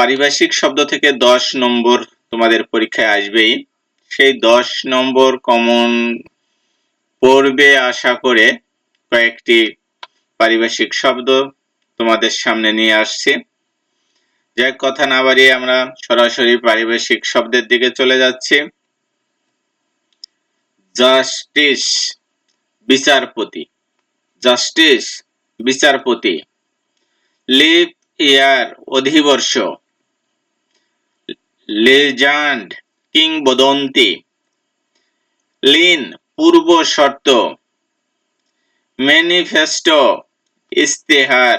পারিভাষিক শব্দ থেকে দশ নম্বর তোমাদের পরীক্ষায় আসবেই। সেই দশ নম্বর কমন পড়বে আশা করে কয়েকটি পারিভাষিক শব্দ তোমাদের সামনে নিয়ে আসছি। যাই কথা না বাড়িয়ে আমরা সরাসরি পারিভাষিক শব্দের দিকে চলে যাচ্ছি। জাস্টিস বিচারপতি জাস্টিস বিচারপতি লিপ ইয়ার অধিবর্ষ। লেজান্ড কিংবদন্তি। লিন পূর্ব শর্ত। ম্যানিফেস্টো ইস্তেহার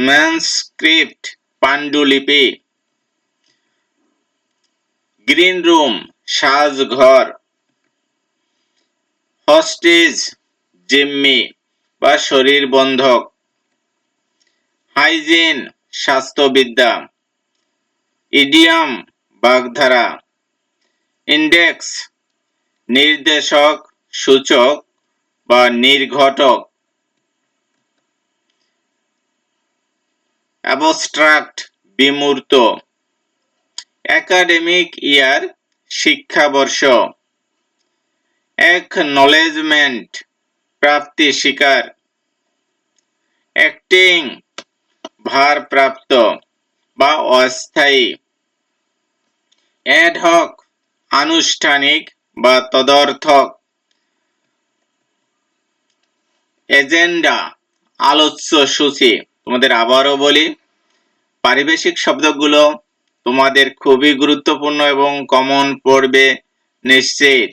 ম্যানস্ক্রিপ্ট পাণ্ডুলিপি। গ্রিন রুম সাজঘর। হস্টেজ জিম্মি বা শরীর বন্ধক। হাইজিন স্বাস্থ্যবিদ্যা। ইডিয়াম বাগধারা। ইন্ডেক্স, নির্দেশক, সূচক বা নির্ঘটক। অ্যাবস্ট্রাক্ট, বিমূর্ত। একাডেমিক ইয়ার, শিক্ষাবর্ষ। একনলেজমেন্ট, প্রাপ্তি স্বীকার অ্যাক্টিং, ভারপ্রাপ্ত। বা অস্থায়ী। অ্যাডহক আনুষ্ঠানিক বা তদর্থক। এজেন্ডা, আলোচ্য সূচি, তোমাদের আবারও বলি, পারিবেশিক শব্দগুলো তোমাদের খুবই গুরুত্বপূর্ণ এবং কমন পড়বে নিশ্চিত।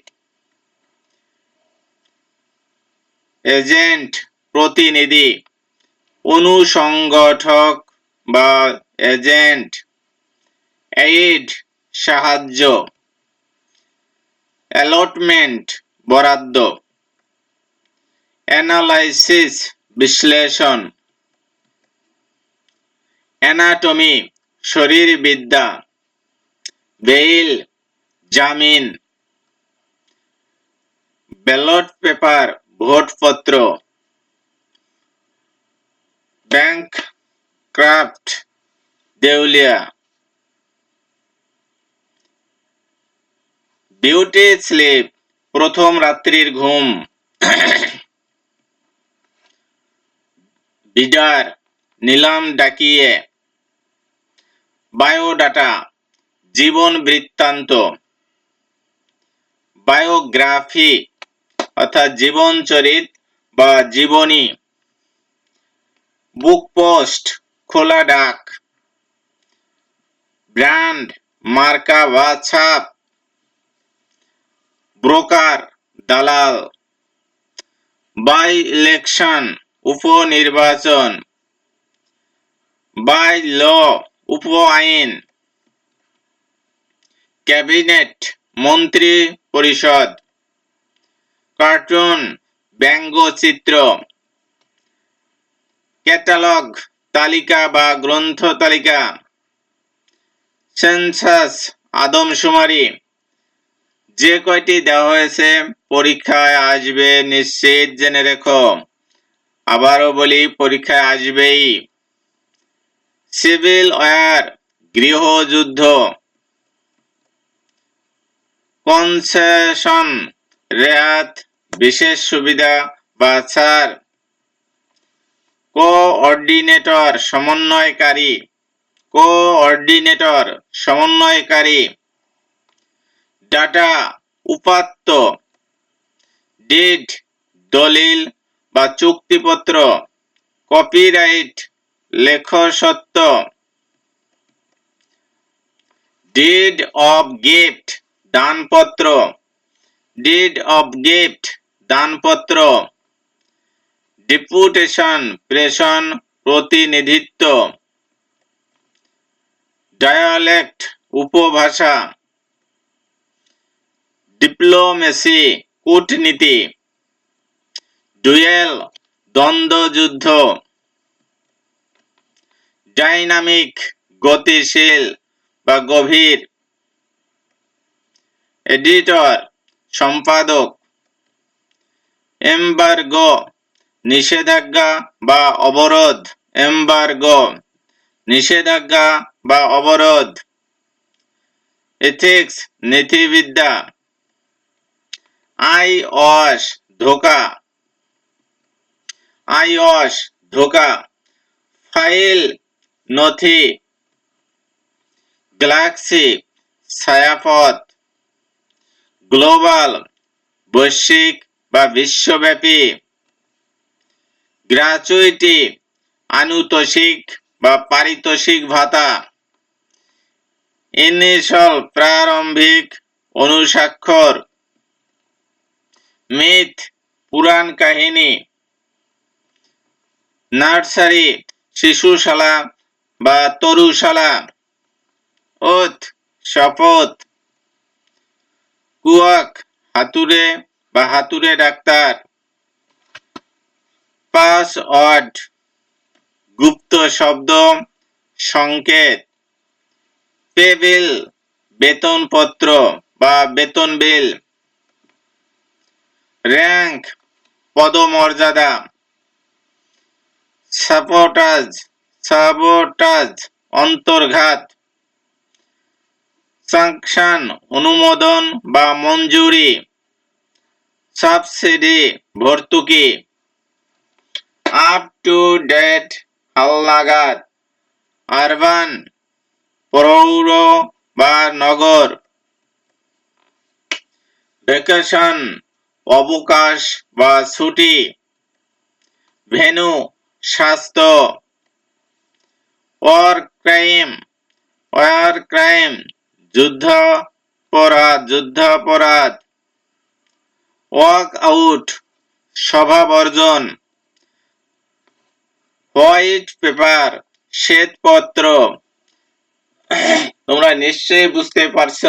এজেন্ট, প্রতিনিধি, অনুসংগঠক বা এজেন্ট এইড সাহায্য অ্যালটমেন্ট বরাদ্দ অ্যানালাইসিস বিশ্লেষণ অ্যানাটমি শরীরবিদ্যা বেইল জামিন ব্যালট পেপার ভোটপত্র ব্যাংক ক্রাফট দেউলিয়া। বিউটি স্লিপ, প্রথম রাত্রির ঘুম। বিডার নিলাম ডাকিয়ে। বায়োডাটা, জীবন বৃত্তান্ত। বায়োগ্রাফি, অর্থাৎ জীবন চরিত বা জীবনী। বুক পোস্ট, খোলা ডাক। ব্র্যান্ড মার্কা বা ছাপ ব্রোকার, দালাল। বাই ইলেকশন উপনির্বাচন। বাই ল উপ আইন ক্যাবিনেট মন্ত্রী পরিষদ কার্টুন, ব্যঙ্গচিত্র। ক্যাটালগ, তালিকা বা গ্রন্থ তালিকা সেন্সাস আদমশুমারি যে কয়টি দেওয়া হয়েছে, পরীক্ষায় আসবে নিশ্চিত জেনে রেখো। আবারও বলি, পরীক্ষায় আসবেই। সিভিল ওয়ার, গৃহযুদ্ধ। কনসেশন রেয়াত বিশেষ সুবিধা বা ছাড়। কোঅর্ডিনেটর, সমন্বয়কারী। কোঅর্ডিনেটর, সমন্বয়কারী, ডাটা উপাত্ত, ডিড, দলিল বা চুক্তিপত্র, কপিরাইট লেখসত্ব ডিড অফ গিফট, দানপত্র, ডিড অফ গিফট, দানপত্র, ডিপুটেশন, প্রেষণ, প্রতিনিধিত্ব। ডায়ালেক্ট উপভাষা ডিপ্লোমেসি কূটনীতি ডুয়েল দ্বন্দ্বযুদ্ধ ডাইনামিক গতিশীল বা গভীর এডিটর সম্পাদক এম্বার্গো নিষেধাজ্ঞা বা অবরোধ এম্বার্গো নিষেধাজ্ঞা বা অবরোধ। এথিক্স নীতিবিদ্যা। আই অস ধোকা। আই অস ধোকা। ফাইল, নথি। গ্যালাক্সি, ছায়াপথ। গ্লোবাল, বৈশ্বিক বা বিশ্বব্যাপী। গ্রাচুইটি, আনুতোষিক বা পারিতোষিক ভাতা। ইনিশাল প্রারম্ভিক অনুস্বাক্ষর। মিথ, পুরাণ কাহিনী। নার্সারি, শিশুশালা বা তরুশালা। ওথ, শপথ। কুয়াক, হাতুড়ে বা হাতুড়ে ডাক্তার। পাস অড গুপ্ত শব্দ, সংকেত। পে বিল বেতনপত্র বা বেতন বিল। র্যাঙ্ক, পদমর্যাদা। সাপোর্টাজ সাবোটাজ অন্তর্ঘাত। সাংশন, অনুমোদন বা মঞ্জুরি। সাবসিডি, ভর্তুকি। আপ টু ডেট হালনাগাদ। আরবান পৌর বা নগর। ভ্যাকেশন, অবকাশ বা ছুটি। ভেনু, স্বাস্থ্য। ওয়ার ক্রাইম ওয়ার ক্রাইম, যুদ্ধ অপরাধ যুদ্ধাপরাধ ওয়াক আউট সভা বর্জন। হোয়াইট পেপার, শ্বেতপত্র। তোমরা নিশ্চয়ই বুঝতে পারছ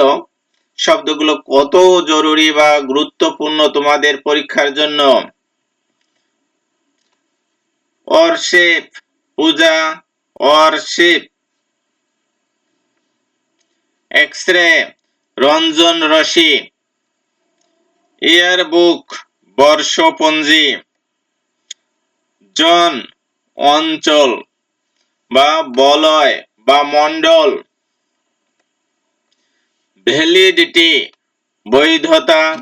শব্দগুলো কত জরুরি বা গুরুত্বপূর্ণ তোমাদের পরীক্ষার জন্য। অর্শেপ, পূজা, অর্শেপ। এক্স রে রঞ্জন রশি। ইয়ার বুক বর্ষপঞ্জি। জন, অঞ্চল। বা বলয় বা মণ্ডল। ভ্যালিডিটি বৈধতা